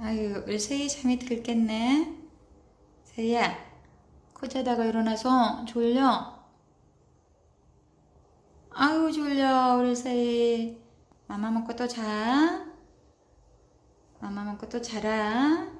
아유, 을세이 잠이 들겠네. 세이야, 코 자다가 일어나서 졸려? 아유, 졸려, 우리 세이. 맘마 먹고 또 자. 맘마 먹고 또 자라.